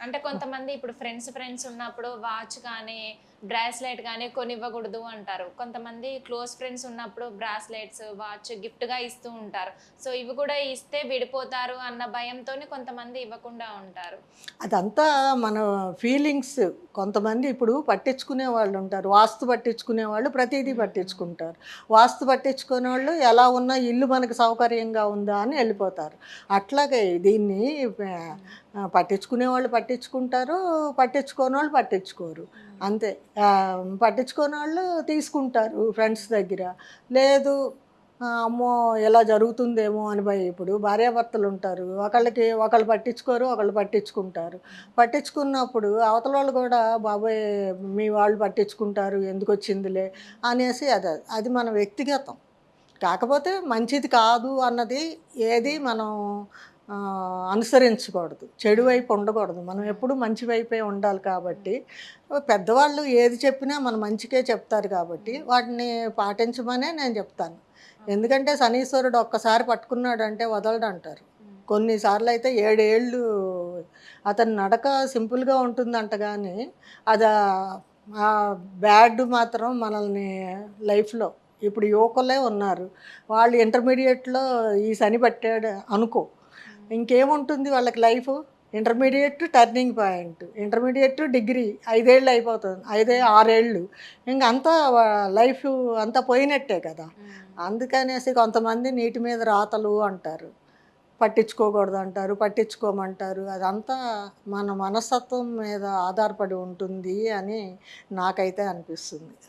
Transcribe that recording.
అంటే కొంతమంది ఇప్పుడు ఫ్రెండ్స్ ఫ్రెండ్స్ ఉన్నప్పుడు వాచ్ కానీ బ్రాస్లెట్ కానీ కొనివ్వకూడదు అంటారు. కొంతమంది క్లోజ్ ఫ్రెండ్స్ ఉన్నప్పుడు బ్రాస్లెట్స్ వాచ్ గిఫ్ట్గా ఇస్తూ ఉంటారు. సో ఇవి కూడా ఇస్తే విడిపోతారు అన్న భయంతో కొంతమంది ఇవ్వకుండా ఉంటారు. అదంతా మన ఫీలింగ్స్. కొంతమంది ఇప్పుడు పట్టించుకునే వాళ్ళు ఉంటారు. వాస్తు పట్టించుకునే వాళ్ళు ప్రతిదీ పట్టించుకుంటారు. వాస్తు పట్టించుకునే వాళ్ళు ఎలా ఉన్నా ఇల్లు మనకు సౌకర్యంగా ఉందా అని వెళ్ళిపోతారు. అట్లాగే దీన్ని పట్టించుకునే వాళ్ళు పట్టించుకుంటారు పట్టించుకోని వాళ్ళు పట్టించుకోరు. అంతే. ఆ, పట్టించుకోని వాళ్ళు తీసుకుంటారు ఫ్రెండ్స్ దగ్గర. లేదు అమ్మో ఎలా జరుగుతుందేమో అని భయ. ఇప్పుడు భార్యాభర్తలు ఉంటారు. ఒకళ్ళకి ఒకళ్ళు పట్టించుకోరు ఒకళ్ళు పట్టించుకుంటారు. పట్టించుకున్నప్పుడు అవతల వాళ్ళు కూడా బాబాయ్ మీ వాళ్ళు పట్టించుకుంటారు ఎందుకు వచ్చిందిలే? అనేసి అది అది మన వ్యక్తిగతం. కాకపోతే మంచిది కాదు అన్నది ఏది మనం అనుసరించకూడదు. చెడు వైపు ఉండకూడదు. మనం ఎప్పుడు మంచి వైపే ఉండాలి కాబట్టి పెద్దవాళ్ళు ఏది చెప్పినా మన మంచికే చెప్తారు కాబట్టి వాటిని పాటించమనే నేను చెప్తాను. ఎందుకంటే శనీశ్వరుడు ఒక్కసారి పట్టుకున్నాడు అంటే వదలడు అంటారు కొన్నిసార్లు అయితే ఏడేళ్ళు అతని నడక సింపుల్గా ఉంటుందంట కానీ అది ఆ బ్యాడ్ మాత్రం మనల్ని లైఫ్లో ఇప్పుడు యువకులే ఉన్నారు. వాళ్ళు ఇంటర్మీడియట్లో ఈ శని పట్టాడు అనుకో ఇంకేముంటుంది వాళ్ళకి life? Intermediate turning point. Intermediate degree ఐదేళ్ళు అయిపోతుంది. ఐదే ఆరేళ్ళు. ఇంక అంతా లైఫ్ అంతా పోయినట్టే కదా. అందుకనేసి కొంతమంది నీటి మీద రాతలు అంటారు. పట్టించుకోకూడదు అంటారు పట్టించుకోమంటారు. అదంతా మన మనస్తత్వం మీద ఆధారపడి ఉంటుంది అని నాకైతే అనిపిస్తుంది.